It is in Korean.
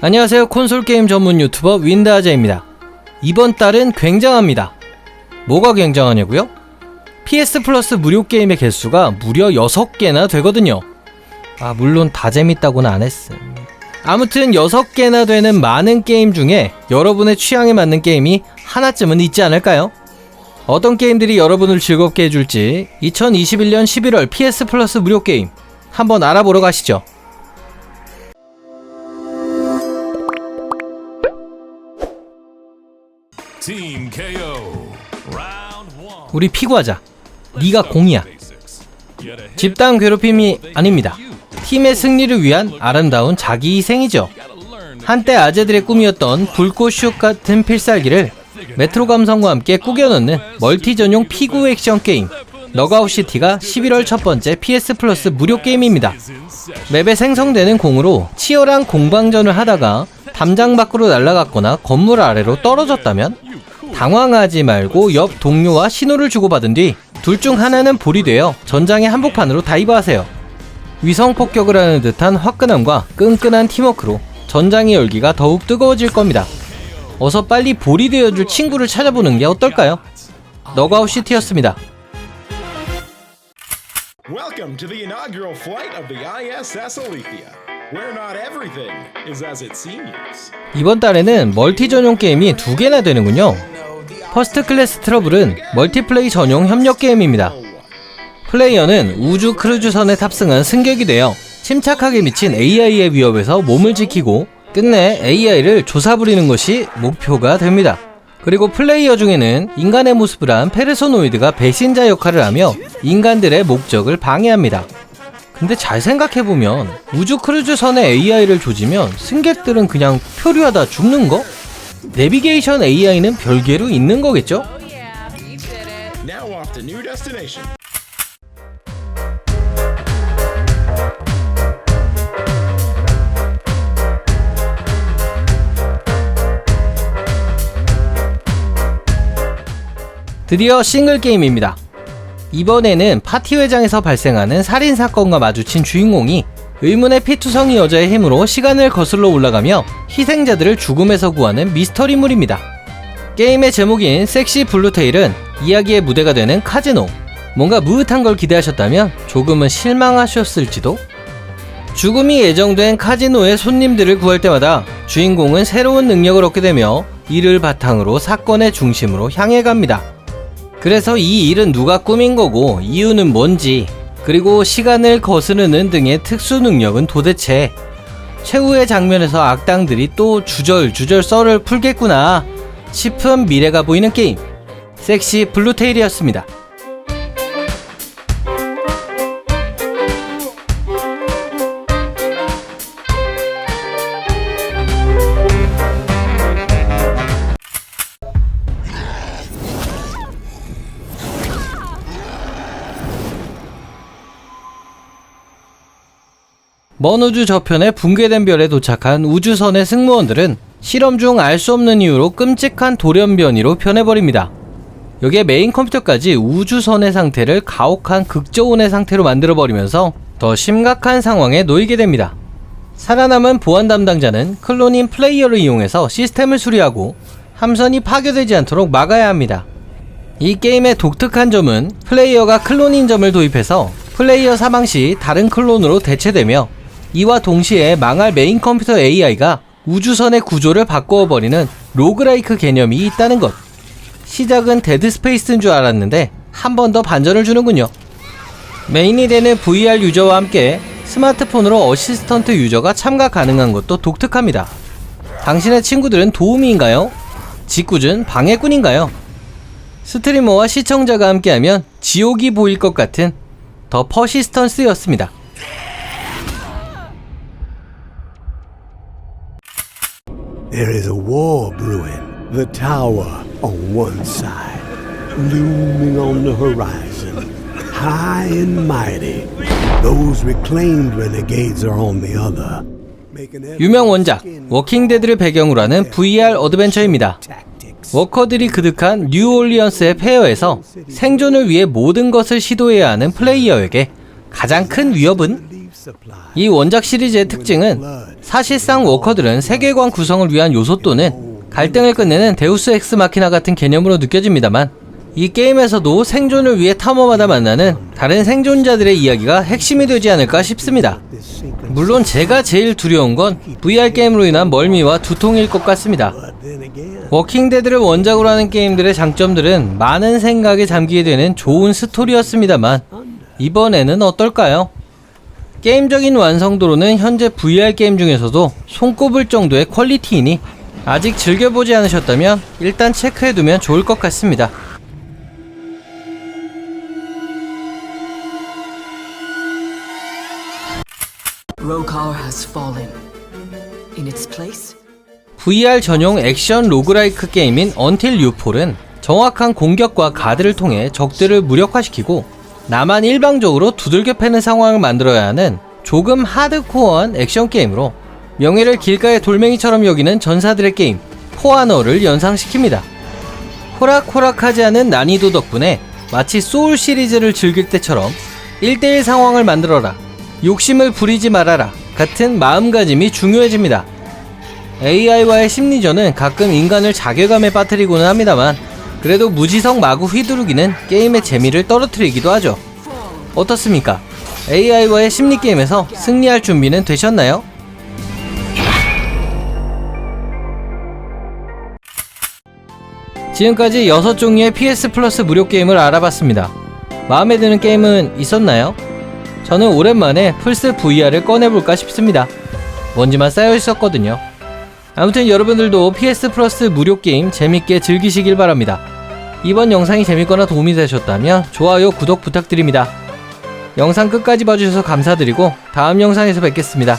안녕하세요. 콘솔 게임 전문 유튜버 윈다하자입니다. 이번 달은 굉장합니다. 뭐가 굉장하냐고요? PS 플러스 무료 게임의 개수가 무려 6개나 되거든요. 아, 물론 다 재밌다고는 안 했음. 아무튼 6개나 되는 많은 게임 중에 여러분의 취향에 맞는 게임이 하나쯤은 있지 않을까요? 어떤 게임들이 여러분을 즐겁게 해줄지 2021년 11월 PS 플러스 무료 게임 한번 알아보러 가시죠. 우리 피구하자. 네가 공이야. 집단 괴롭힘이 아닙니다. 팀의 승리를 위한 아름다운 자기 희생이죠. 한때 아재들의 꿈이었던 불꽃슛 같은 필살기를 메트로 감성과 함께 꾸겨 넣는 멀티 전용 피구 액션 게임 너가웃 시티가 11월 첫 번째 PS 플러스 무료 게임입니다. 맵에 생성되는 공으로 치열한 공방전을 하다가 담장 밖으로 날아갔거나 건물 아래로 떨어졌다면 당황하지 말고 옆 동료와 신호를 주고받은 뒤 둘 중 하나는 볼이 되어 전장의 한복판으로 다이브하세요. 위성 폭격을 하는 듯한 화끈함과 끈끈한 팀워크로 전장의 열기가 더욱 뜨거워질 겁니다. 어서 빨리 볼이 되어줄 친구를 찾아보는 게 어떨까요? 너가웃 시티였습니다. Welcome to the inaugural flight of the ISS Alethea, where not everything is as it seems. 이번 달에는 멀티 전용 게임이 두 개나 되는군요. 퍼스트 클래스 트러블은 멀티플레이 전용 협력 게임입니다. 플레이어는 우주 크루즈선에 탑승한 승객이 되어 침착하게 미친 AI의 위협에서 몸을 지키고 끝내 AI를 조사 부리는 것이 목표가 됩니다. 그리고 플레이어 중에는 인간의 모습을 한 페르소노이드가 배신자 역할을 하며 인간들의 목적을 방해합니다. 근데 잘 생각해보면 우주 크루즈선에 AI를 조지면 승객들은 그냥 표류하다 죽는 거? 내비게이션 AI는 별개로 있는 거겠죠? 드디어 싱글 게임입니다. 이번에는 파티 회장에서 발생하는 살인 사건과 마주친 주인공이 의문의 피투성이 여자의 힘으로 시간을 거슬러 올라가며 희생자들을 죽음에서 구하는 미스터리물입니다. 게임의 제목인 섹시 블루테일은 이야기의 무대가 되는 카지노. 뭔가 무릇한 걸 기대하셨다면 조금은 실망하셨을지도? 죽음이 예정된 카지노의 손님들을 구할 때마다 주인공은 새로운 능력을 얻게 되며 이를 바탕으로 사건의 중심으로 향해 갑니다. 그래서 이 일은 누가 꾸민 거고 이유는 뭔지 그리고 시간을 거스르는 등의 특수 능력은 도대체 최후의 장면에서 악당들이 또 주절주절 썰을 풀겠구나 싶은 미래가 보이는 게임 섹시 블루테일이었습니다. 먼 우주 저편의 붕괴된 별에 도착한 우주선의 승무원들은 실험 중 알 수 없는 이유로 끔찍한 돌연변이로 변해버립니다. 여기에 메인 컴퓨터까지 우주선의 상태를 가혹한 극저온의 상태로 만들어버리면서 더 심각한 상황에 놓이게 됩니다. 살아남은 보안 담당자는 클론인 플레이어를 이용해서 시스템을 수리하고 함선이 파괴되지 않도록 막아야 합니다. 이 게임의 독특한 점은 플레이어가 클론인 점을 도입해서 플레이어 사망 시 다른 클론으로 대체되며 이와 동시에 망할 메인 컴퓨터 AI가 우주선의 구조를 바꾸어 버리는 로그라이크 개념이 있다는 것. 시작은 데드 스페이스인 줄 알았는데 한 번 더 반전을 주는군요. 메인이 되는 VR 유저와 함께 스마트폰으로 어시스턴트 유저가 참가 가능한 것도 독특합니다. 당신의 친구들은 도우미인가요? 직구준 방해꾼인가요? 스트리머와 시청자가 함께하면 지옥이 보일 것 같은 더 퍼시스턴스였습니다. There is a war brewing. The tower on one side, looming on the horizon, high and mighty. Those reclaimed renegades are on the other. 유명 원작 워킹데드를 배경으로 하는 VR 어드벤처입니다. 워커들이 그득한 뉴올리언스의 폐허에서 생존을 위해 모든 것을 시도해야 하는 플레이어에게 가장 큰 위협은. 이 원작 시리즈의 특징은 사실상 워커들은 세계관 구성을 위한 요소 또는 갈등을 끝내는 데우스 엑스 마키나 같은 개념으로 느껴집니다만 이 게임에서도 생존을 위해 탐험하다 만나는 다른 생존자들의 이야기가 핵심이 되지 않을까 싶습니다. 물론 제가 제일 두려운 건 VR 게임으로 인한 멀미와 두통일 것 같습니다. 워킹데드를 원작으로 하는 게임들의 장점들은 많은 생각에 잠기게 되는 좋은 스토리였습니다만 이번에는 어떨까요? 게임적인 완성도로는 현재 VR 게임 중에서도 손꼽을 정도의 퀄리티이니 아직 즐겨보지 않으셨다면 일단 체크해두면 좋을 것 같습니다. VR 전용 액션 로그라이크 게임인 언틸 유폴은 정확한 공격과 가드를 통해 적들을 무력화시키고 나만 일방적으로 두들겨 패는 상황을 만들어야 하는 조금 하드코어한 액션 게임으로 명예를 길가의 돌멩이처럼 여기는 전사들의 게임 포아너를 연상시킵니다. 호락호락하지 않은 난이도 덕분에 마치 소울 시리즈를 즐길 때처럼 1대1 상황을 만들어라 욕심을 부리지 말아라 같은 마음가짐이 중요해집니다. AI와의 심리전은 가끔 인간을 자괴감에 빠뜨리고는 합니다만 그래도 무지성 마구 휘두르기는 게임의 재미를 떨어뜨리기도 하죠. 어떻습니까? AI와의 심리 게임에서 승리할 준비는 되셨나요? 지금까지 6종류의 PS 플러스 무료 게임을 알아봤습니다. 마음에 드는 게임은 있었나요? 저는 오랜만에 플스 VR을 꺼내볼까 싶습니다. 먼지만 쌓여 있었거든요. 아무튼 여러분들도 PS 플러스 무료 게임 재밌게 즐기시길 바랍니다. 이번 영상이 재밌거나 도움이 되셨다면 좋아요, 구독 부탁드립니다. 영상 끝까지 봐주셔서 감사드리고 다음 영상에서 뵙겠습니다.